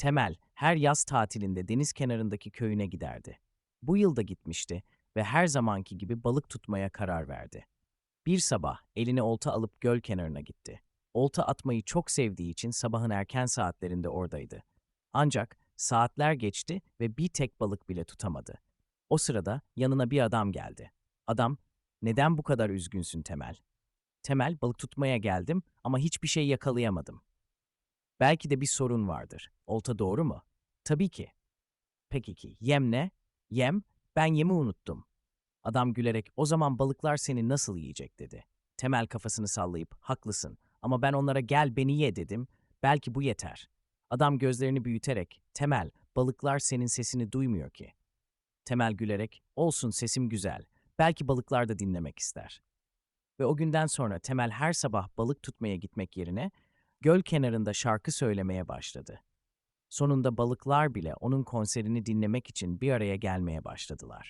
Temel her yaz tatilinde deniz kenarındaki köyüne giderdi. Bu yıl da gitmişti ve her zamanki gibi balık tutmaya karar verdi. Bir sabah eline olta alıp göl kenarına gitti. Olta atmayı çok sevdiği için sabahın erken saatlerinde oradaydı. Ancak saatler geçti ve bir tek balık bile tutamadı. O sırada yanına bir adam geldi. Adam, "Neden bu kadar üzgünsün Temel?" Temel, "Balık tutmaya geldim ama hiçbir şey yakalayamadım." Belki de bir sorun vardır. Olta doğru mu? Tabii ki. Peki ki, yem ne? Yem, ben yemi unuttum. Adam gülerek, o zaman balıklar seni nasıl yiyecek dedi. Temel kafasını sallayıp, haklısın ama ben onlara gel beni ye dedim, belki bu yeter. Adam gözlerini büyüterek, Temel, balıklar senin sesini duymuyor ki. Temel gülerek, olsun sesim güzel, belki balıklar da dinlemek ister. Ve o günden sonra Temel her sabah balık tutmaya gitmek yerine, göl kenarında şarkı söylemeye başladı. Sonunda balıklar bile onun konserini dinlemek için bir araya gelmeye başladılar.